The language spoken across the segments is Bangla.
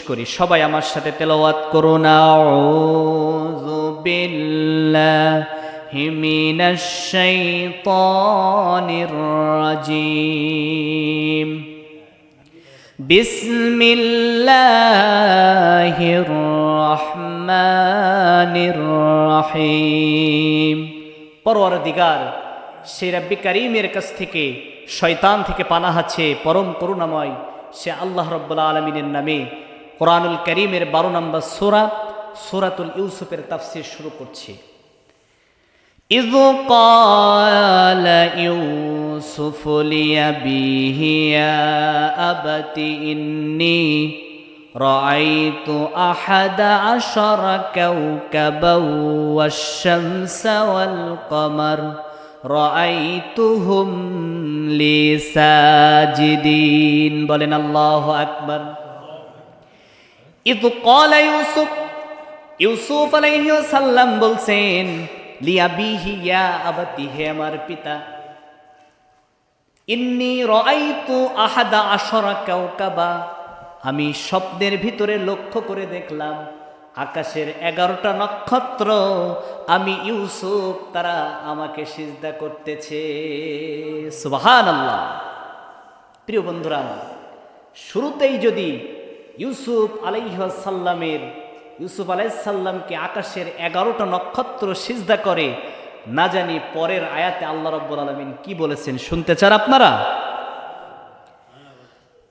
করি। সবাই আমার সাথে তেলাওয়াত করুন। আউযু বিল্লাহি মিনাশ শাইতানির রাজিম। সে রাব্বি কারীমের কাছ থেকে শয়তান থেকে পানা আছে পরম করুণাময় সে আল্লাহ রব্বুল আলমিনের নামে কোরআনুল করিমের বারো নম্বর সোরা সোরাতুল ইউসুফের তাফসির শুরু করছি إذ قال يوسف لأبيه يا أبت إني رأيت أحد عشر كوكبا والشمس والقمر رأيتهم لي ساجدين বলেন আল্লাহু আকবার ইদ কলা ইউসুফ ইউসুফ আলাইহিস সাল্লাম বলছেন লিয়াবিহি ইয়া আবাতি, হে আমার পিতা, ইন্নি রাআইতু আহাদা আশরা কাওকাবা। আমি স্বপ্নের ভিতরে লক্ষ্য করে দেখলাম, আকাশের এগারোটা নক্ষত্র, আমি ইউসুফ তারা আমাকে সিজদা করতেছে। সুবাহান আল্লাহ প্রিয় বন্ধুরা, শুরুতেই যদি ইউসুফ আলাইসাল্লামের ইউসুফ আলাইসাল্লামকে আকাশের এগারোটা নক্ষত্র সিজদা করে, না জানি পরের আয়াতে আল্লাহ রব্বুল আলমিন কি বলেছেন, শুনতে চান আপনারা?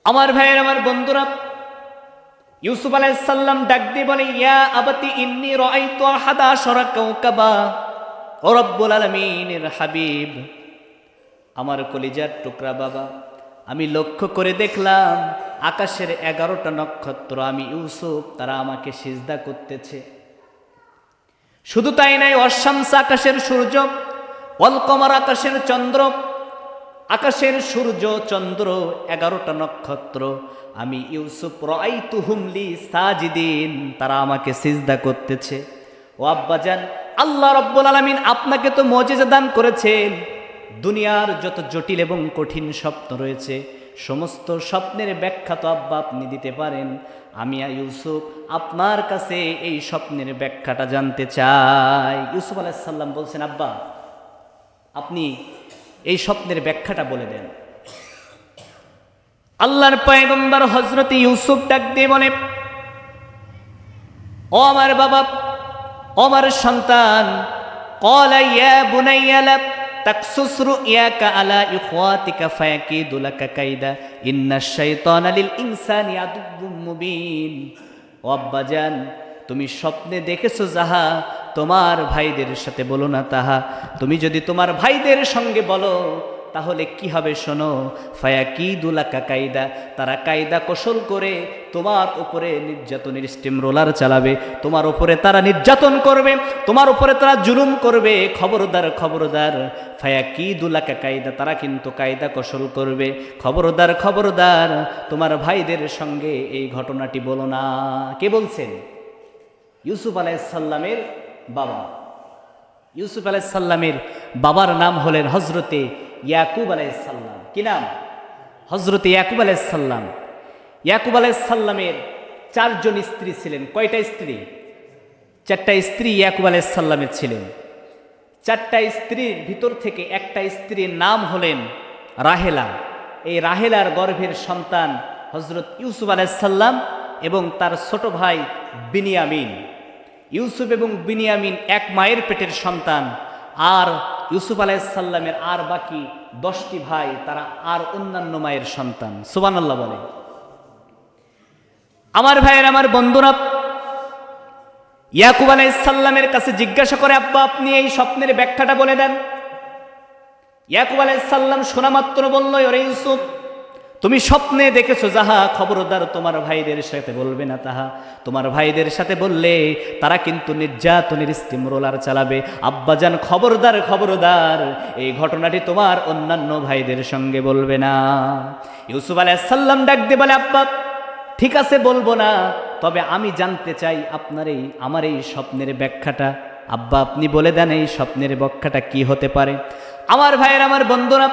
আমার ভাইয়ের, আমার বন্ধুরা, ইউসুফ আলাইসাল্লাম ডাক দিয়ে বলে, ইয়া আবাতি ইন্নি রাআইতু আহাদা আশরা কাওকাবা, ও রব্বুল আলামিনের হাবিব, আমার কলিজার টুকরা বাবা, আমি লক্ষ্য করে দেখলাম আকাশের এগারোটা নক্ষত্র, আমি ইউসুফ, তারা আমাকে সিজদা করতেছে। শুধু তাই নাই অশামস আকাশের সূর্য অলকমার আকাশের চন্দ্র, আকাশের সূর্য, চন্দ্র, এগারোটা নক্ষত্র। আমি ইউসুফ রাই তুহুমলি সাজিদিন, তারা আমাকে সিজদা করতেছে। ও আব্বাজান আল্লাহ রব্বুল আলমিন আপনাকে তো মজেজা দান করেছেন। দুনিয়ার যত জটিল এবং কঠিন স্বপ্ন রয়েছে সমস্ত স্বপ্নের ব্যাখ্যা তো আব্বা আপনি দিতে পারেন। আমি ইউসুফ আপনার কাছে এই স্বপ্নের ব্যাখ্যাটা জানতে চাই। ইউসুফ আলাইসাল্লাম বলছেন, আব্বা, আপনি এই স্বপ্নের ব্যাখ্যাটা বলে দেন। আল্লাহর পয়গম্বর হজরত ইউসুফ ডাক দিয়ে বলে, ও আমার বাবা, ও আমার সন্তান কলাইয়া বুনাইয়া তাকসুসরু ইয়াকা আলা ইখওয়াতিকা ফায়াকিদু লাকা কাইদা। ইন্নাশ শাইতানা লিল ইনসানি আদুব্বুম মুবিন। অব্বাজান তুমি স্বপ্নে দেখেছ যাহা, তোমার ভাইদের সাথে বলো না তাহা। তুমি যদি তোমার ভাইদের সঙ্গে বলো তাহলে কি হবে শোনো? ফায়া কি দুলাকা কায়দা, তারা কায়দা কৌশল করে তোমার উপরে নির্যাতনের স্টিম রোলার চালাবে, তোমার উপরে তারা নির্যাতন করবে, তোমার উপরে তারা জুলুম করবে। খবরদার খবরদার ফায়া কি দুলাকা কায়দা, তারা কিন্তু কায়দা কৌশল করবে। খবরদার খবরদার, তোমার ভাইদের সঙ্গে এই ঘটনাটি বলো না। কে বলছেন? ইউসুফ আলাইসাল্লামের বাবা। ইউসুফ আলাইসাল্লামের বাবার নাম হলেন হজরতে ইয়াকুব আলাইসাল্লাম কি নাম? হজরত ইয়াকুব আলাইসাল্লাম ইয়াকুব আলাইসাল্লামের চারজন স্ত্রী ছিলেন। কয়টা স্ত্রী? চারটা স্ত্রী ইয়াকুব আলাইসাল্লামের ছিলেন। চারটা স্ত্রীর ভিতর থেকে একটা স্ত্রীর নাম হলেন রাহেলা। এই রাহেলার গর্ভের সন্তান হজরত ইউসুফ আলাইসাল্লাম এবং তার ছোট ভাই বিনিয়ামিন। ইউসুফ এবং বিনিয়ামিন এক মায়ের পেটের সন্তান। আর ইউসুফ আলাইসাল্লামের আর বাকি দশটি ভাই, তারা আর অন্যান্য মায়ের সন্তান। সুবান আল্লাহ বলে। আমার ভাইয়ের আমার বন্ধুরা, ইয়াকুব আলাইসাল্লামের কাছে জিজ্ঞাসা করে, আব্বা, আপনি এই স্বপ্নের ব্যাখ্যাটা বলে দেন? ইয়াকুব আলাইসাল্লাম সাল্লাম সোনামাত্র বলল, ওরে ইউসুফ তুমি স্বপ্নে দেখেছ যাহা খবরদার তোমার ভাইদের সাথে বলবে না তাহা। তোমার ভাইদের সাথে বললে তারা কিন্তু নির্যাতনের স্টিম রোলার চালাবে। আব্বাজান খবরদার খবরদার, এই ঘটনাটি তোমার অন্যান্য ভাইদের সঙ্গে বলবে না। ইউসুফ আলাইসাল্লাম ডাক দিয়ে বলে, আব্বা, ঠিক আছে, বলব না। তবে আমি জানতে চাই আপনার এই, আমার এই স্বপ্নের ব্যাখ্যাটা। আব্বা, আপনি বলে দেন এই স্বপ্নের ব্যাখ্যাটা কি হতে পারে? আমার ভাইয়ের, আমার বন্ধুরা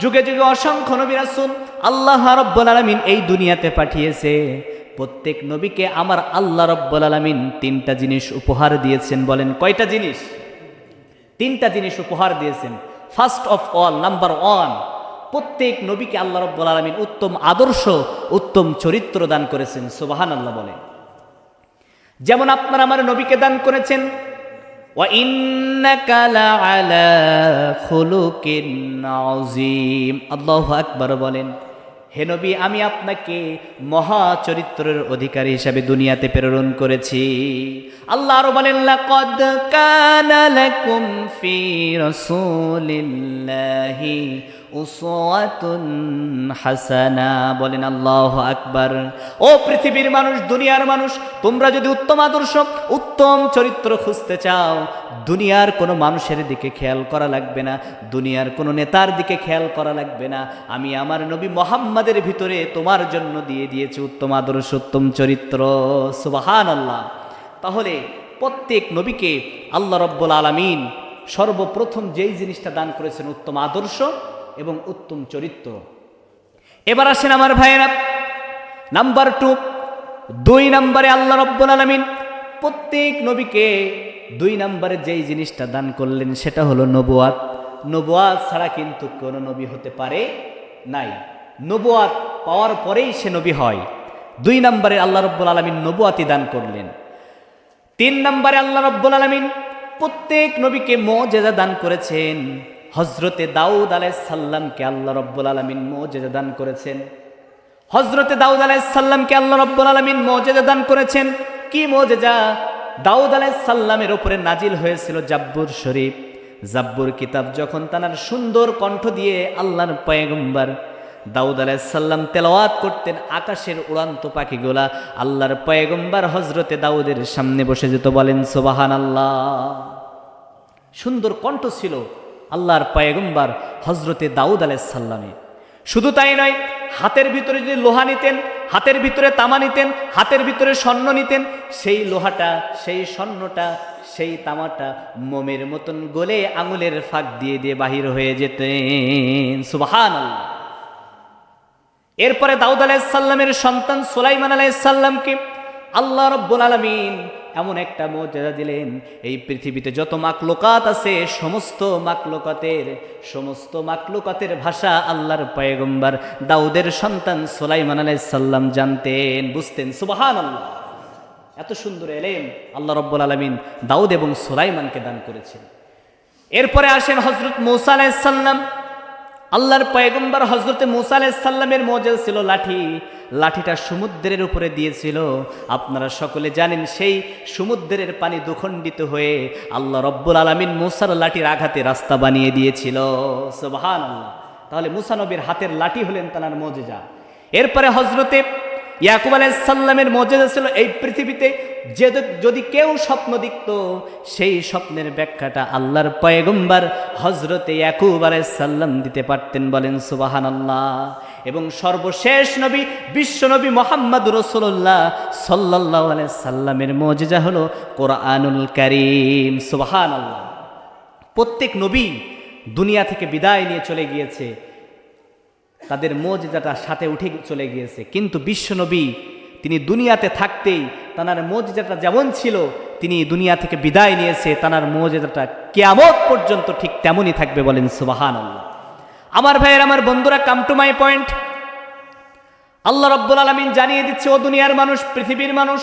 যুগে যুগে অসংখ্য নবী রাসূল আল্লাহ রাব্বুল আলামিন এই দুনিয়াতে পাঠিয়েছে। প্রত্যেক নবীকে আমার আল্লাহ রব্বুল আলমিন তিনটা জিনিস উপহার দিয়েছেন বলেন। কয়টা জিনিস? তিনটা জিনিস উপহার দিয়েছেন। First of all number one প্রত্যেক নবীকে আল্লাহ রব্বুল আলমিন উত্তম আদর্শ, উত্তম চরিত্র দান করেছেন। সুবাহান আল্লাহ বলেন। যেমন আপনার আমার নবীকে দান করেছেন আল্লাহ আকবার বলেন, হে নবী, আমি আপনাকে মহা চরিত্রের অধিকারী হিসাবে দুনিয়াতে প্রেরণ করেছি। আল্লাহ আরও বলেন, লাকদ কানা ফি রাসূলিল্লাহি হাসানা, বলেন আল্লাহ আকবার। ও পৃথিবীর মানুষ, দুনিয়ার মানুষ, তোমরা যদি উত্তম আদর্শ, উত্তম চরিত্র খুঁজতে চাও, দুনিয়ার কোনো মানুষের দিকে খেয়াল করা লাগবে না, দুনিয়ার কোনো নেতার দিকে খেয়াল করা লাগবে না। আমি আমার নবী মোহাম্মদের ভিতরে তোমার জন্য দিয়ে দিয়েছি উত্তম আদর্শ, উত্তম চরিত্র। সুবাহান আল্লাহ তাহলে প্রত্যেক নবীকে আল্লাহ রব্বুল আলমিন সর্বপ্রথম যেই জিনিসটা দান করেছেন, উত্তম আদর্শ এবং উত্তম চরিত্র। এবার আসেন আমার ভাইয়েরা, নাম্বার টু, দুই নম্বরে আল্লাহ রব্বুল আলমিন প্রত্যেক নবীকে দুই নম্বরে যেই জিনিসটা দান করলেন সেটা হলো নবুয়াত। নবুয়াত ছাড়া কিন্তু কোনো নবী হতে পারে নাই। নবুয়াত পাওয়ার পরেই সে নবী হয়। দুই নম্বরে আল্লাহ রব্বুল আলমিন নবুয়াতি দান করলেন। তিন নম্বরে আল্লাহ রব্বুল আলমিন প্রত্যেক নবীকে মজেজা দান করেছেন। হজরতে দাউদ আলাইসাল্লামকে আল্লাহ রব্বুল আলমিন মজেজা দান করেছেন। হজরতে দাউদ আলাইসাল্লামকে আল্লাহ রব্বুল আলমিন মজেজা দান করেছেন। কি মজেজা? দাউদ আলাইসাল্লামের ওপরে নাজিল হয়েছিল জাব্বুর শরীফ। জাব্বুর কিতাব যখন তানার সুন্দর কণ্ঠ দিয়ে আল্লাহর পয়গম্বর দাউদ আলাইসাল্লাম তেলাওয়াত করতেন আকাশের উড়ান্ত পাখিগুলা, আল্লাহর পয়গম্বর হজরতে দাউদের সামনে বসে যেত বলেন সোবাহান আল্লাহ সুন্দর কণ্ঠ ছিল। আল্লাহর পয়গম্বর হজরতে দাউদ আলাইসাল্লামে শুধু তাই নয়, হাতের ভিতরে যদি লোহা নিতেন, হাতের ভিতরে তামা নিতেন, হাতের ভিতরে স্বর্ণ নিতেন, সেই লোহাটা, সেই স্বর্ণটা, সেই তামাটা মোমের মতন গলে আঙুলের ফাঁক দিয়ে দিয়ে বাহির হয়ে যেতেন। সুবাহান এরপরে দাউদ আলাইসাল্লামের সন্তান সোলাইমান আলাইসাল্লামকে আল্লাহ রব্বুল আলমিন এমন একটা মর্যাদা দিলেন, এই পৃথিবীতে যত মাকলোকাত আছে, সমস্ত মাকলোকাতের সমস্ত মাকলোকাতের ভাষা আল্লাহর পয়গম্বর দাউদের সন্তান সোলাইমান আলাইসাল্লাম জানতেন, বুঝতেন সুবাহান আল্লাহ এত সুন্দর এলেন আল্লাহ রব্বুল আলমিন দাউদ এবং সোলাইমানকে দান করেছেন। এরপরে আসেন হজরত মৌসা আলাইসাল্লাম আল্লাহর পয়গম্বর হজরতে মুসা আলাইসাল্লামের মজেল ছিল লাঠি। লাঠিটা সমুদ্রের উপরে দিয়েছিল। আপনারা সকলে জানেন সেই সমুদ্রের পানি দুখণ্ডিত হয়ে আল্লাহ রব্বুল আলমিন মুসার লাঠির আঘাতে রাস্তা বানিয়ে দিয়েছিল। আল্লাহ তাহলে মুসানবীর হাতের লাঠি হলেন তানার মজেজা। এরপরে হজরতে ইয়াকুব আলাইসাল্লামের মজেজা ছিল এই পৃথিবীতে, যে যদি কেউ স্বপ্ন দেখত, সেই স্বপ্নের ব্যাখ্যাটা আল্লাহর পয়গম্বার হজরতে ইয়াকুব আলাইসাল্লাম দিতে পারতেন, বলেন সুবাহান আল্লাহ এবং সর্বশেষ নবী, বিশ্ব নবী মোহাম্মদ রসুল্লাহ সাল্লাহ সাল্লামের মজেজা হলো কোরআনুল করিম সুবাহান আল্লাহ প্রত্যেক নবী দুনিয়া থেকে বিদায় নিয়ে চলে গিয়েছে। তাদের মজেজাটা সাথে উঠে চলে গিয়েছে। কিন্তু বিশ্বনবী, তিনি দুনিয়াতে থাকতেই তানার মজেজাটা যেমন ছিল, তিনি দুনিয়া থেকে বিদায় নিয়েছে, তানার মজেজাটা কেয়ামত পর্যন্ত ঠিক তেমনই থাকবে বলেন সুবাহান আমার ভাইয়ের, আমার বন্ধুরা কাম টু মাই পয়েন্ট আল্লাহ রব্বুল আলমিন জানিয়ে দিচ্ছে, ও দুনিয়ার মানুষ, পৃথিবীর মানুষ,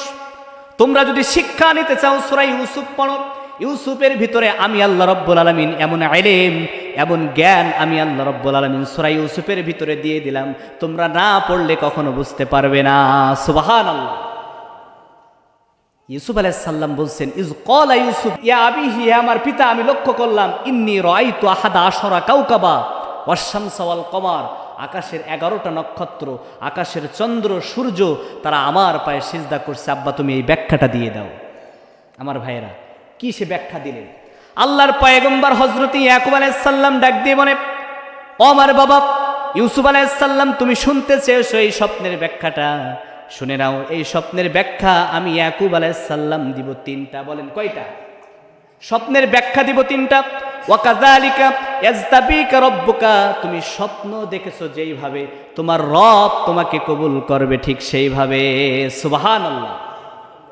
তোমরা যদি শিক্ষা নিতে চাও সুরাই ইউসুফ পড়ো। ইউসুফের ভিতরে আমি আল্লাহ রব্বুল আলমিন এমন আইলেম এমন জ্ঞান আমি আল্লাহ রব্বুল আলমিন সুরাই ইউসুফের ভিতরে দিয়ে দিলাম। তোমরা না পড়লে কখনো বুঝতে পারবে না। সুবাহান আল্লাহ ইউসুফ আলাইসাল্লাম বলছেন, ইজ কলা ইউসুফ, ইয়া আবিহি, হে আমার পিতা, আমি লক্ষ্য করলাম, ইন্নি রাই তো আহাদা আসরা কাউকাবা ওয়াশামসাওয়াল কমার। আকাশের এগারোটা নক্ষত্র, আকাশের চন্দ্র, সূর্য, তারা আমার পায়ে সিজদা করছে। আব্বা, তুমি এই ব্যাখ্যাটা দিয়ে দাও। আমার ভাইয়েরা কি সে ব্যাখ্যা দিলেন? আল্লাহর পয়গম্বর হজরতি ইয়াকুব আলাইসাল্লাম ডাক দিয়ে বলে, ও আমার বাবা, ইউসুফ আলাইসাল্লাম তুমি শুনতে চেয়েছো এই স্বপ্নের ব্যাখ্যাটা? শুনে নাও, এই স্বপ্নের ব্যাখ্যা আমি ইয়াকুব আলাইসাল্লাম দিব তিনটা। বলেন, কয়টা? স্বপ্নের ব্যাখ্যা দিব তিনটা। রব্বুকা, তুমি স্বপ্ন দেখেছ যেইভাবে তোমার রব তোমাকে কবুল করবে ঠিক সেইভাবে। সুবহানাল্লাহ।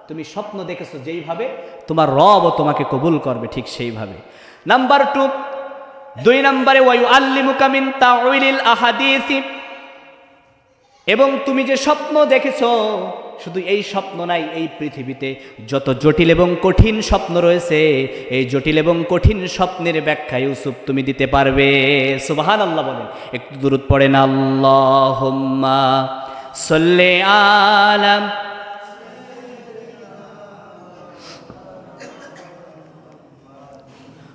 তুমি স্বপ্ন দেখেছ যেইভাবে, তোমার রবও তোমাকে কবুল করবে ঠিক সেইভাবে। নাম্বার টু, দুই নম্বরে ওয়ায়ু আল্লিমুকা মিন তাউইলিল আহাদিসি এবং তুমি যে স্বপ্ন দেখেছ, শুধু এই স্বপ্ন নাই, এই পৃথিবীতে যত জটিল এবং কঠিন স্বপ্ন রয়েছে, এই জটিল এবং কঠিন স্বপ্নের ব্যাখ্যা ইউসুফ তুমি দিতে পারবে। সুবাহান আল্লাহ বলেন, একটু দূরত পড়েন আল্লাহ সল্লে আলাম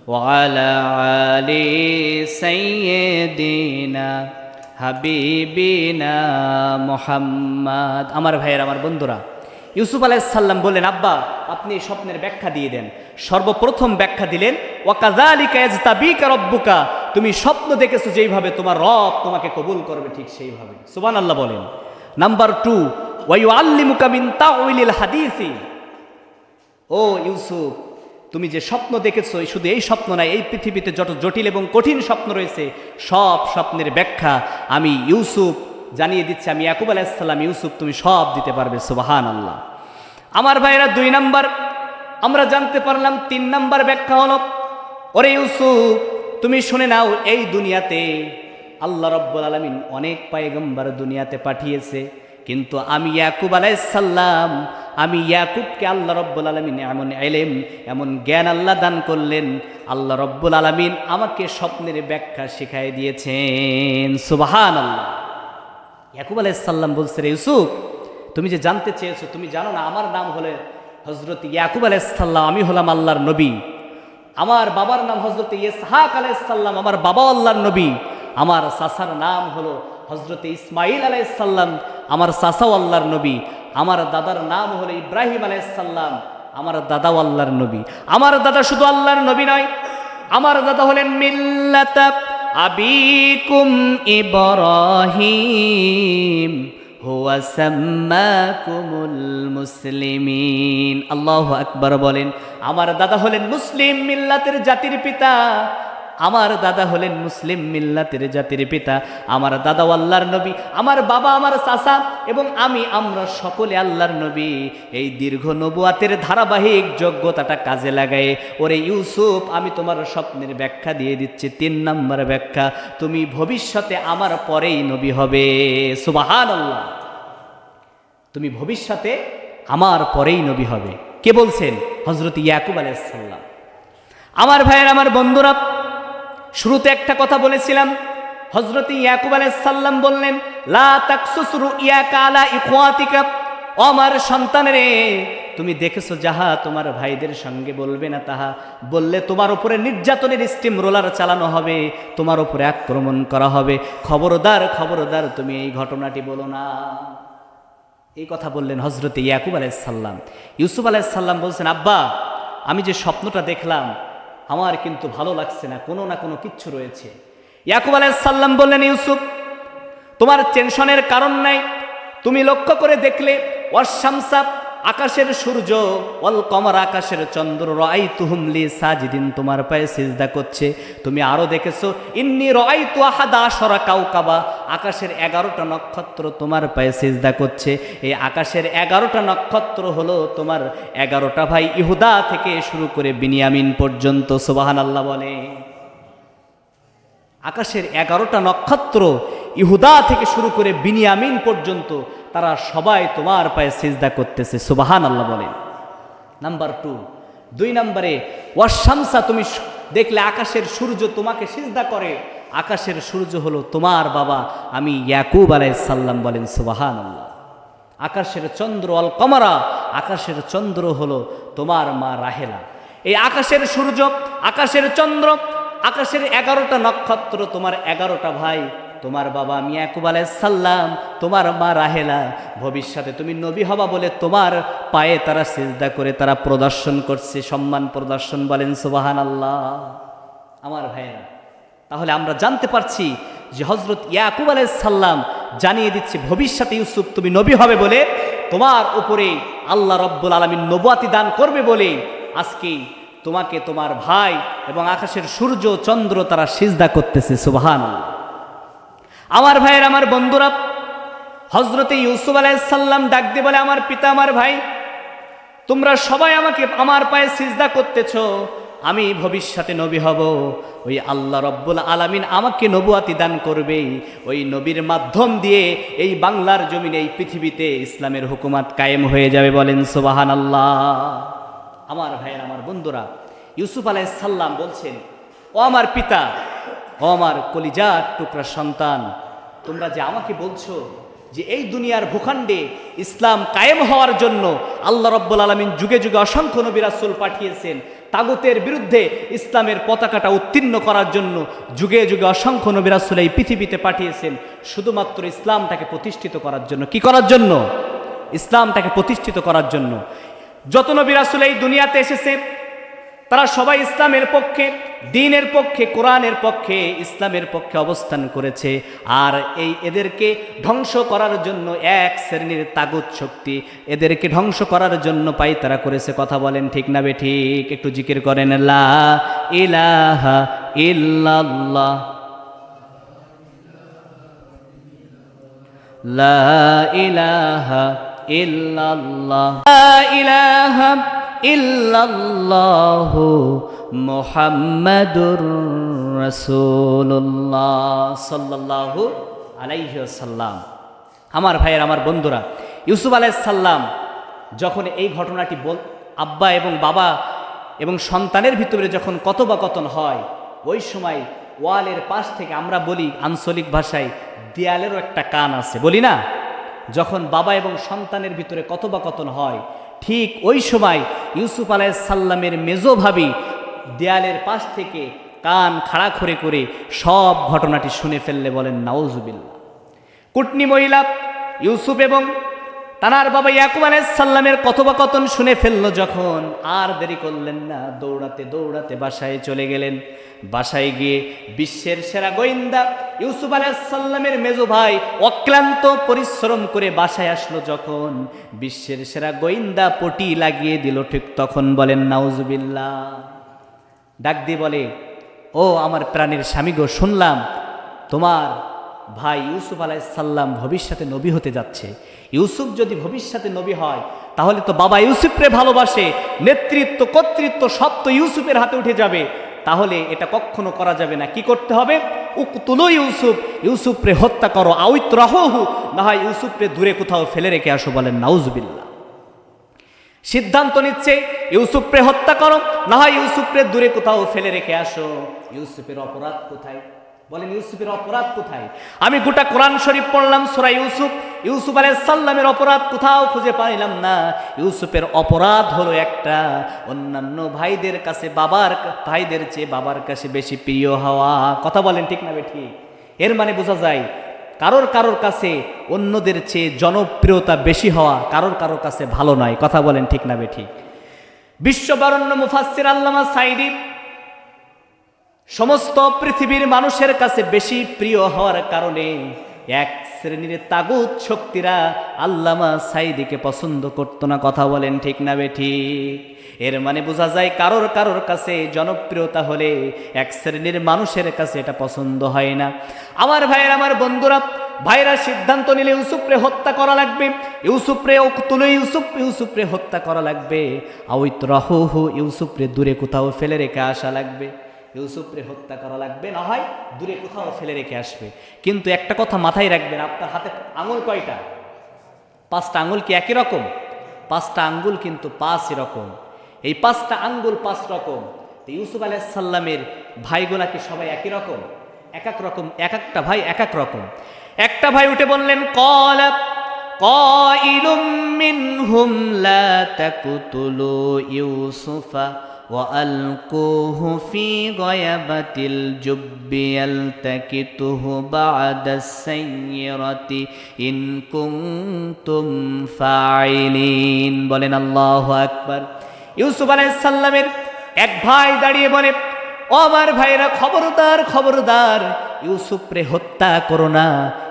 وعلى آل سيدنا হাবিবিনা মোহাম্মদ আমার ভাইয়ের আমার বন্ধুরা ইউসুফ আলাইসাল্লাম বললেন আব্বা আপনি এই স্বপ্নের ব্যাখ্যা দিয়ে দেন সর্বপ্রথম ব্যাখ্যা দিলেন ওয়াকাজালিকা ইজতাবিকা রব্বুকা তুমি স্বপ্ন দেখেছো যেইভাবে তোমার রব তোমাকে কবুল করবে ঠিক সেইভাবে সুবান আল্লাহ বলেন নাম্বার টু ওয়াইউ আল্লিমুকা মিন তাউইলিল হাদিসি ও ইউসুফ তুমি যে স্বপ্ন দেখেছ শুধু এই স্বপ্ন নয়, এই পৃথিবীতে যত জটিল এবং কঠিন স্বপ্ন রয়েছে, সব স্বপ্নের ব্যাখ্যা আমি ইউসুফ জানিয়ে দিচ্ছি, আমি ইয়াকুব আলাইসাল্লাম ইউসুফ তুমি সব দিতে পারবে সুবাহান আল্লাহ আমার ভাইয়েরা, দুই নাম্বার, আমরা জানতে পারলাম তিন নাম্বার ব্যাখ্যা হলো, ওরে ইউসুফ, তুমি শুনে নাও, এই দুনিয়াতে আল্লাহ রব্বুল আলমিন অনেক পায়গম্বার দুনিয়াতে পাঠিয়েছে, কিন্তু আমি ইয়াকুব আলাইসাল্লাম আমি ইয়াকুবকে আল্লাহ রব্বুল আলমিন এমন এলেম, এমন জ্ঞান আল্লাহ দান করলেন। আল্লাহ রব্বুল আলমিন আমাকে স্বপ্নের ব্যাখ্যা শিখাই দিয়েছেন। সুবাহান আল্লাহ ইয়াকুব আলাইসাল্লাম বলছে, রে ইউসুফ, তুমি যে জানতে চেয়েছো, তুমি জানো না, আমার নাম হলে হজরত ইয়াকুব আলাইসাল্লাম আমি হলাম আল্লাহর নবী। আমার বাবার নাম হজরত ইসহাক আলাইসাল্লাম আমার বাবা আল্লাহর নবী। আমার সাসার নাম হলো হজরত ইসমাইল আলাইসাল্লাম আমার সাসাও আল্লাহর নবী। আমার দাদার নাম হলো ইব্রাহিম আলাইসাল্লাম আমার দাদাও আল্লাহর নবী। আমার দাদা শুধু আল্লাহর নবী নয়, আমার দাদা হলেন মিল্লাতা আবিকুম ইব্রাহিম মুসলিমিন। আল্লাহু আকবার বলেন, আমার দাদা হলেন মুসলিম মিল্লাতের জাতির পিতা। আমার দাদা হলেন মুসলিম মিল্লাতের জাতির পিতা, আমার দাদা আল্লাহর নবী, আমার বাবা, আমার চাচা এবং আমি, আমরা সকলে আল্লাহর নবী। এই দীর্ঘ নবুয়াতের ধারাবাহিক যোগ্যতাটা কাজে লাগাই ওরে ইউসুফ, আমি তোমার স্বপ্নের ব্যাখ্যা দিয়ে দিচ্ছি, তিন নম্বর ব্যাখ্যা, তুমি ভবিষ্যতে আমার পরেই নবী হবে। সুবাহান আল্লাহ তুমি ভবিষ্যতে আমার পরেই নবী হবে। কে বলছেন? হজরত ইয়াকুব আলাইসাল্লাম আমার ভাইয়ের, আমার বন্ধুরা শুরুতে একটা কথা বলেছিলাম। হজরত ইয়াকুব আলাইসাল্লাম বললেন, লা তাকসুসরু ইয়াকা ইখওয়াতিকা। আমার তুমি দেখেছ যাহা তোমার ভাইদের সঙ্গে বলবে না তাহা? বললে তোমার উপরে নির্যাতনের স্টিম রোলার চালানো হবে, তোমার উপরে আক্রমণ করা হবে। খবরদার খবরদার, তুমি এই ঘটনাটি বলো না। এই কথা বললেন হজরত ইয়াকুব আলাইসাল্লাম ইউসুফ আলাইসাল্লাম বলছেন, আব্বা, আমি যে স্বপ্নটা দেখলাম আমার কিন্তু ভালো লাগছে না, কোনো না কোনো কিচ্ছু রয়েছে। ইয়াকুব আলাইসাল্লাম বললেন, ইউসুফ, তোমার টেনশনের কারণ নাই। তুমি লক্ষ্য করে দেখলে ওয়াশামসাপ আকাশের সূর্য অল কমর আকাশের চন্দ্র রাই তুহুমলি সাজিদিন, তোমার পায়ে সিজদা করছে। তুমি আরও দেখেছ, ইন্নি রাই তু আহাদা সরা কাউকাবা আকাশের এগারোটা নক্ষত্র তোমার পায়ে সিজদা করছে। এই আকাশের এগারোটা নক্ষত্র হলো তোমার এগারোটা ভাই ইহুদা থেকে শুরু করে বিনিয়ামিন পর্যন্ত সুবাহান আল্লাহ বলে। আকাশের এগারোটা নক্ষত্র ইহুদা থেকে শুরু করে বিনিয়ামিন পর্যন্ত তারা সবাই তোমার পায়ে সিজদা করতেছে সুবাহান আল্লাহ বলেন। Number two. দুই নম্বরে ওয়াশামসা তুমি দেখলে আকাশের সূর্য তোমাকে সিজদা করে। আকাশের সূর্য হলো তোমার বাবা, আমি ইয়াকুব আলাইসাল্লাম বলেন সুবাহান আল্লাহ আকাশের চন্দ্র অল কমরা আকাশের চন্দ্র হলো তোমার মা রাহেলা। এই আকাশের সূর্য, আকাশের চন্দ্র, আকাশের এগারোটা নক্ষত্র তোমার এগারোটা ভাই তোমার বাবা মিয়াকুব সাল্লাম তোমার মা রাহেলা, ভবিষ্যতে তুমি নবী হবা বলে তোমার পায়ে তারা সিজদা করে, তারা প্রদর্শন করছে, সম্মান প্রদর্শন বলেন সুবাহান আল্লাহ আমার ভাইয়েরা, তাহলে আমরা জানতে পারছি যে হজরত ইয়াকুব সাল্লাম জানিয়ে দিচ্ছে, ভবিষ্যতে ইউসুফ তুমি নবী হবে বলে, তোমার উপরে আল্লাহ রব্বুল আলমিন নবাতি দান করবে বলে আজকে তোমাকে তোমার ভাই এবং আকাশের সূর্য, চন্দ্র তারা সিজদা করতেছে সুবহান আমার ভাইয়ের আমার বন্ধুরা হজরতে ইউসুফ আলাইসাল্লাম ডাক দিয়ে বলে, আমার পিতা, আমার ভাই, তোমরা সবাই আমাকে আমার পায়ে সিজদা করতেছ, আমি ভবিষ্যতে নবী হব। ওই আল্লাহ রব্বুল আলামিন আমাকে নবুয়াতি দান করবে। ওই নবীর মাধ্যম দিয়ে এই বাংলার জমিনে, এই পৃথিবীতে ইসলামের হুকুমাত কায়েম হয়ে যাবে বলেন সুবাহান আল্লাহ আমার ভাইয়ের আমার বন্ধুরা, ইউসুফ আলাইসাল্লাম বলছেন, ও আমার পিতা ও আমার কলিজার টুকরা সন্তান, তোমরা যে আমাকে বলছো যে এই দুনিয়ার ভূখণ্ডে ইসলাম কায়েম হওয়ার জন্য আল্লাহ রব্বুল আলমিন যুগে যুগে অসংখ্য নবী রাসূল পাঠিয়েছেন, তাগুতের বিরুদ্ধে ইসলামের পতাকাটা উত্তীর্ণ করার জন্য যুগে যুগে অসংখ্য নবী রাসূল এই পৃথিবীতে পাঠিয়েছেন, শুধুমাত্র ইসলামটাকে প্রতিষ্ঠিত করার জন্য। কি করার জন্য? ইসলামটাকে প্রতিষ্ঠিত করার জন্য। যত নবী রাসূল এই দুনিয়াতে এসেছে তারা সবাই ইসলামের পক্ষে, দিনের পক্ষে, কোরআনের পক্ষে ইসলামের পক্ষে অবস্থান করেছে। আর এই এদেরকে ধ্বংস করার জন্য এক শ্রেণির তাগুত শক্তি এদেরকে ধ্বংস করার জন্য পাই তারা করেছে। কথা বলেন ঠিক না বে ঠিক? একটু জিকির করেন। লা ইলাহা ইল্লাল্লাহ। ইল্লাল্লাহ মুহাম্মাদুর রাসূলুল্লাহ সাল্লাল্লাহু আলাইহি আমার ভাইয়ের, আমার বন্ধুরা, ইউসুফ আলাইহিস সাল্লাম যখন এই ঘটনাটি বল, আব্বা এবং বাবা এবং সন্তানের ভিতরে যখন কথোপকথন হয়, ওই সময় ওয়ালের পাশ থেকে আমরা বলি, আঞ্চলিক ভাষায় দেয়ালেরও একটা কান আছে। বলি না? যখন বাবা এবং সন্তানের ভিতরে কথোপকথন হয় ঠিক ওই সময় ইউসুফ আলাইসাল্লামের মেজো ভাবি দেয়ালের পাশ থেকে কান খাড়া করে করে সব ঘটনাটি শুনে ফেললে বলেন নাউজুবিল্লা কুটনি মহিলা ইউসুফ এবং তানার বাবা ইয়াকুব আলাইসাল্লামের কথোপকথন শুনে ফেলল যখন আর দেরি করলেন না, দৌড়াতে দৌড়াতে বাসায় চলে গেলেন। বাসায় গিয়ে বিশ্বের সেরা গোয়েন্দা ইউসুফ আলাইসাল্লামের মেজো ভাই অক্লান্ত পরিশ্রম করে বাসায় আসলো যখন বিশ্বের সেরা গোয়েন্দা পটি লাগিয়ে দিল, ঠিক তখন বলেন নাউজুবিল্লা ডাক দিয়ে বলে, ও আমার প্রাণের স্বামী গো, শুনলাম তোমার ভাই ইউসুফ আলাইসাল্লাম ভবিষ্যতে নবী হতে যাচ্ছে। ইউসুফ যদি ভবিষ্যতে নবী হয়, তাহলে তো বাবা ইউসুফরে ভালোবাসে, নেতৃত্ব, কর্তৃত্ব সব তো ইউসুফের হাতে উঠে যাবে। তাহলে এটা কখনো করা যাবে না। কি করতে হবে? উকতুলো ইউসুফ, ইউসুফরে হত্যা করো আউত রাহু না হয় ইউসুফরে দূরে কোথাও ফেলে রেখে আসো বলেন নাউজবিল্লা সিদ্ধান্ত নিচ্ছে, ইউসুফরে হত্যা করো না হয় ইউসুফরে দূরে কোথাও ফেলে রেখে আসো। ইউসুফের অপরাধ কোথায়? বলেন, ইউসুফের অপরাধ কোথায়? আমি গোটা কোরআন শরীফ পড়লাম সুরা ইউসুফ। ইউসুফ সাল্লামের অপরাধ কোথাও খুঁজে পাইলাম না। ইউসুফের অপরাধ হলো একটা, অন্যান্য ভাইদের কাছে বাবার, ভাইদের চেয়ে বাবার কাছে বেশি প্রিয় হওয়া। কথা বলেন ঠিক না বেঠি এর মানে বোঝা যায়, কারোর কারোর কাছে অন্যদের চেয়ে জনপ্রিয়তা বেশি হওয়া, কারোর কারোর কাছে ভালো নয়। কথা বলেন ঠিক না বেঠি বিশ্ববারণ্য মুফাসির আল্লামা সাইদি সমস্ত পৃথিবীর মানুষের কাছে বেশি প্রিয় হওয়ার কারণে এক শ্রেণির তাগুত শক্তিরা আল্লামা সাইদিকে পছন্দ করতো না, কথা বলেন ঠিক না বেঠিক এর মানে বোঝা যায় কারোর কারোর কাছে জনপ্রিয়তা হলে এক শ্রেণির মানুষের কাছে এটা পছন্দ হয় না। আমার ভাইয়ের, আমার বন্ধুরা, ভাইরা সিদ্ধান্ত নিলে ইউসুফরে হত্যা করা লাগবে। ইউসুফরে তুলে ইউসুফ, ইউসুফরে হত্যা করা লাগবে। আউত রাহু ইউসুফরে দূরে কোথাও ফেলে রেখে আসা লাগবে। ইউসুফরে হত্যা করা লাগবে না হয় দূরে কোথাও ফেলে রেখে আসবে কিন্তু একটা কথা মাথায় রাখবেন আপনার হাতে আঙুল কয়টা পাঁচটা আঙুল কি একই রকম পাঁচটা আঙ্গুল কিন্তু পাঁচ এরকম এই পাঁচটা আঙ্গুল পাঁচ রকম তো ইউসুফ আলাইসাল্লামের ভাইগুলা কি সবাই একই রকম এক এক রকম এক একটা ভাই এক এক রকম একটা ভাই উঠে বললেন কল قائل منهم لا تقتلوا يوسف وألقوه في غيبة الجب يلتكته بعد السيرة إن كنتم فاعلين বলেন আল্লাহ আকবার ইউসুফ আলাইহিস সালামের এক ভাই দাঁড়িয়ে বলে ও আমার ভাইরা খবরদার খবরদার ইউসুফরে হত্যা করো না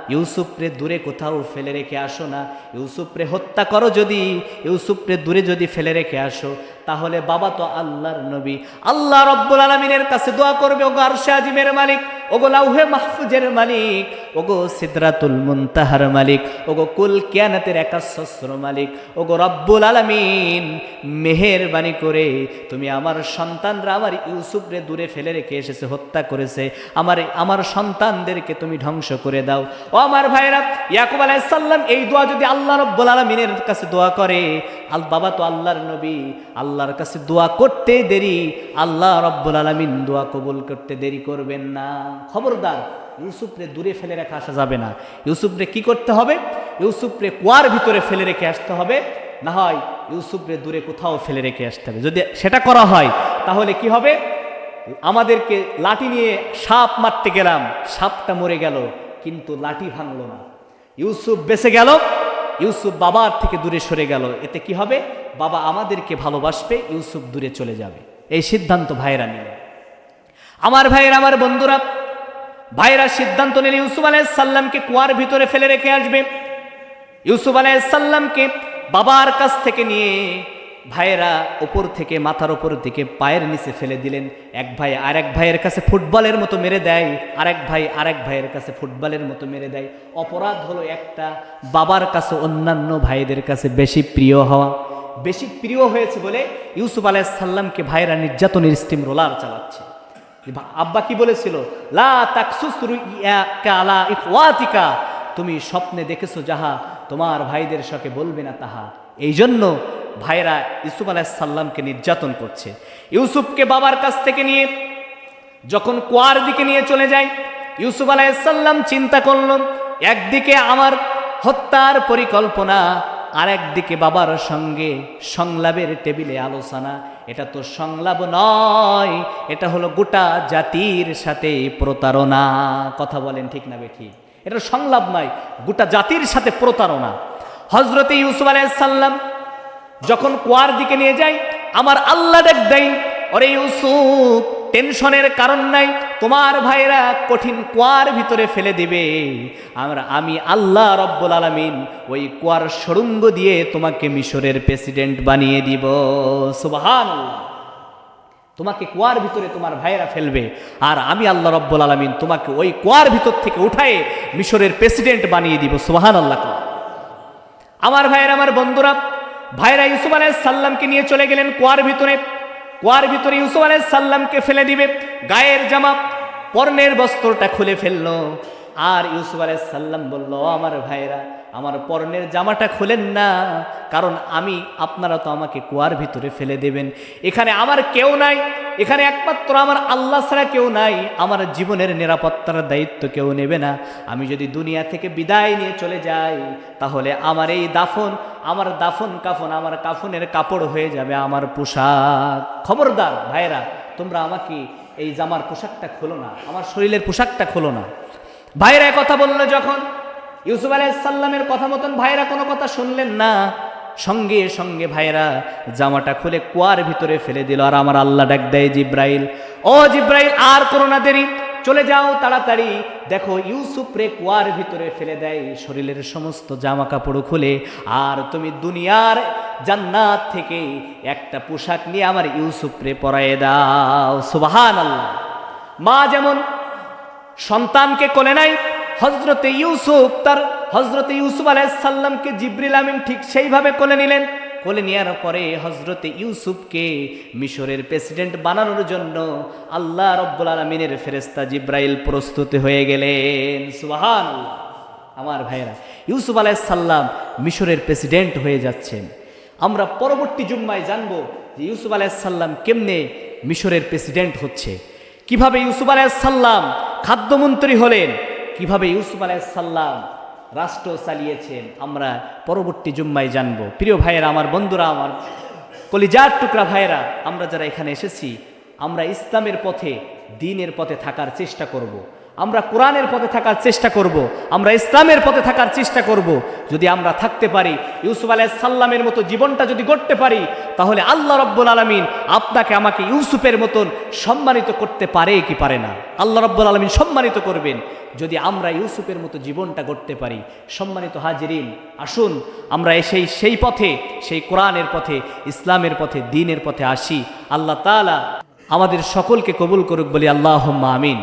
ইউসুফরে দূরে কোথাও ফেলে রেখে আসো না ইউসুফরে হত্যা করো যদি ইউসুফরে দূরে যদি ফেলে রেখে আসো তাহলে বাবা তো আল্লাহর নবী। আল্লাহ রব্বুল আলমিনের কাছে দোয়া করবে, ওগো আরশে আজিমের মালিক, ওগো লাউহে মাহফুজের মালিক, ওগো সিদরাতুল মুনতাহার মালিক, ওগো কুল কিয়ানাতের একাশ্র মালিক। ওগো রব্বুল আলামিন মেহেরবানি করে, তুমি আমার সন্তানরা আমার ইউসুফরে দূরে ফেলে রেখে এসেছে, হত্যা করেছে। আমার আমার সন্তানদেরকে তুমি ধ্বংস করে দাও। ও আমার ভাইরা ইয়াকুব আলাইসাল্লাম এই দোয়া যদি আল্লাহ রব্বুল আলমিনের কাছে দোয়া করে, আল, বাবা তো আল্লাহর নবী আল্লাহর কাছে দোয়া করতে দেরি, আল্লাহ রব্বুল আলমিন দোয়া কবুল করতে দেরি করবেন না। খবরদার, ইউসুফরে দূরে ফেলে রেখে আসা যাবে না। ইউসুফরে কি করতে হবে? ইউসুফরে কুয়ার ভিতরে ফেলে রেখে আসতে হবে। না হয় ইউসুফরে দূরে কোথাও ফেলে রেখে আসতে হবে। যদি সেটা করা হয়, তাহলে কি হবে? আমাদেরকে লাঠি নিয়ে সাপ মারতে গেলাম, সাপটা মরে গেল, কিন্তু লাঠি ভাঙল না। ইউসুফ বেঁচে গেল ইউসুফ বাবার থেকে দূরে সরে গেল। এতে কি হবে? বাবা আমাদেরকে ভালোবাসবে, ইউসুফ দূরে চলে যাবে। এই সিদ্ধান্ত ভাইরা নিলেন। আমার ভাইয়ের, আমার বন্ধুরা ভাইরা সিদ্ধান্ত নিলে ইউসুফ আলাইসাল্লামকে কুয়ার ভিতরে ফেলে রেখে আসবে। ইউসুফ আলাইসাল্লামকে বাবার কাছ থেকে নিয়ে ভাইয়েরা ওপর থেকে মাথার ওপর দিকে পায়ের নিচে ফেলে দিলেন। এক ভাই আরেক ভাইয়ের কাছে ফুটবলের মতো মেরে দেয়। আরেক ভাই আরেক ভাইয়ের কাছে ফুটবলের মতো মেরে দেয়। অপরাধ হলো একটা বাবার কাছে অন্যান্য ভাইদের কাছে বেশি প্রিয় হওয়া। বেশি প্রিয় হয়েছে বলে ইউসুফ আলাইসাল্লামকে ভাইয়েরা নির্যাতনের স্টিম রোলার চালাচ্ছে। আব্বা কি বলেছিল? লা তুমি স্বপ্নে দেখেছ যাহা, তোমার ভাইদের সঙ্গে বলবে না তাহা। এই জন্য ভাইরা ইউসুফ আলাইসাল্লামকে নির্যাতন করছে। ইউসুফকে বাবার কাছ থেকে নিয়ে যখন কুয়ার দিকে নিয়ে চলে যায়, ইউসুফ আলাইসাল্লাম চিন্তা করল, একদিকে আমার হত্যার পরিকল্পনা আর একদিকে বাবার সঙ্গে সংলাপের টেবিলে আলোচনা। এটা তো সংলাপ নয়, এটা হলো গোটা জাতির সাথে প্রতারণা। কথা বলেন ঠিক না বেঠি? এটা সংলাপ নয়, গোটা জাতির সাথে প্রতারণা। হজরতে ইউসুফ আলাইসাল্লাম যখন কুয়ার দিকে নিয়ে যাই আমার আল্লাহ দেখ দেয়, ওরে ইউসুফ, টেনশনের কারণ নাই, তোমার ভাইরা কঠিন কুয়ার ভিতরে ফেলে দিবে। আমরা, আমি আল্লাহ রব্বুল আলমিন ওই কুয়ার সরুঙ্গ দিয়ে তোমাকে মিশরের প্রেসিডেন্ট বানিয়ে দিব। সুবাহান তোমাকে কুয়ার ভিতরে তোমার ভাইয়েরা ফেলবে, আর আমি আল্লাহ রব্বুল আলমিন তোমাকে ওই কুয়ার ভিতর থেকে উঠায়ে মিশরের প্রেসিডেন্ট বানিয়ে দিব। সুবাহান আল্লাহ আমার ভাইয়ের, আমার বন্ধুরা ভাইরা ইউসুফ আলাই সাল্লামকে নিয়ে চলে গেলেন কুয়ার ভিতরে। কুয়ার ভিতরে ইউসুফ আলাই সাল্লামকে ফেলে দিবে। গায়ের জামা পর্ণের বস্ত্রটা খুলে ফেলল। আর ইউসুফ আলাই সাল্লাম বলল আমার ভাইরা আমার পরনের জামাটা খুলেন না, কারণ আমি, আপনারা তো আমাকে কুয়ার ভিতরে ফেলে দেবেন। এখানে আমার কেউ নাই, এখানে একমাত্র আমার আল্লাহ ছাড়া কেউ নাই, আমার জীবনের নিরাপত্তার দায়িত্ব কেউ নেবে না। আমি যদি দুনিয়া থেকে বিদায় নিয়ে চলে যাই, তাহলে আমার এই দাফন, আমার দাফন কাফন, আমার কাফনের কাপড় হয়ে যাবে আমার পোশাক। খবরদার, ভাইরা, তোমরা আমাকে এই জামার পোশাকটা খোলো না, আমার শরীরের পোশাকটা খোলো না। ভাইরা কথা বলল যখন ইউসুফ আলাইসাল্লামের কথা মতন ভাইরা কোনো কথা শুনলেন না। সঙ্গে সঙ্গে ভাইরা জামাটা খুলে কুয়ার ভিতরে ফেলে দিল, আর আমার আল্লাহ ডাক দেয় জিব্রাইল। ও জিব্রাইল, আর করো না দেরি, চলে যাও তাড়াতাড়ি। দেখো ইউসুফ রে কুয়ার ভিতরে ফেলে দেয় শরীরের সমস্ত জামা কাপড় খুলে। আর তুমি দুনিয়ার জান্নাত থেকে একটা পোশাক নিয়ে আমার ইউসুফ রে পরায়ে দাও। সুবাহান আল্লাহ মা যেমন সন্তানকে কোলে নাই হজরতে ইউসুফ, তার হজরতে ইউসুফ আলাইসাল্লামকে জিব্রিল আমিন ঠিক সেইভাবে কোলে নিলেন। কোলে নেওয়ার পরে হজরতে ইউসুফকে মিশরের প্রেসিডেন্ট বানানোর জন্য আল্লাহ রব্বুল আলমিনের ফেরেস্তা জিব্রাইল প্রস্তুত হয়ে গেলেন। সুহান আমার ভাইরা ইউসুফ আলাইসাল্লাম মিশরের প্রেসিডেন্ট হয়ে যাচ্ছেন। আমরা পরবর্তী জুম্মায় জানব যে ইউসুফ আলাইসাল্লাম কেমনে মিশরের প্রেসিডেন্ট হচ্ছে। কীভাবে ইউসুফ আলাইসাল্লাম খাদ্যমন্ত্রী হলেন কীভাবে ইউসুফ আলাইসাল্লাম রাষ্ট্র চালিয়েছেন, আমরা পরবর্তী জুম্মায় জানব প্রিয় ভাইয়েরা, আমার বন্ধুরা, আমার কলিজার টুকরা ভাইয়েরা, আমরা যারা এখানে এসেছি, আমরা ইসলামের পথে, দিনের পথে থাকার চেষ্টা করব। আমরা কোরআনের পথে থাকার চেষ্টা করব। আমরা ইসলামের পথে থাকার চেষ্টা করব। যদি আমরা থাকতে পারি, ইউসুফ আলাহ সাল্লামের মতো জীবনটা যদি গড়তে পারি, তাহলে আল্লাহ রব্বুল আলমিন আপনাকে আমাকে ইউসুফের মতন সম্মানিত করতে পারে কি পারে না আল্লাহ রব্বুল আলমিন সম্মানিত করবেন যদি আমরা ইউসুফের মতো জীবনটা গড়তে পারি, সম্মানিত হাজিরিন, আসুন আমরা সেই সেই পথে, সেই কোরআনের পথে, ইসলামের পথে, দিনের পথে আসি আল্লাহ তালা আমাদের সকলকে কবুল করুক বলি আল্লাহ আমিন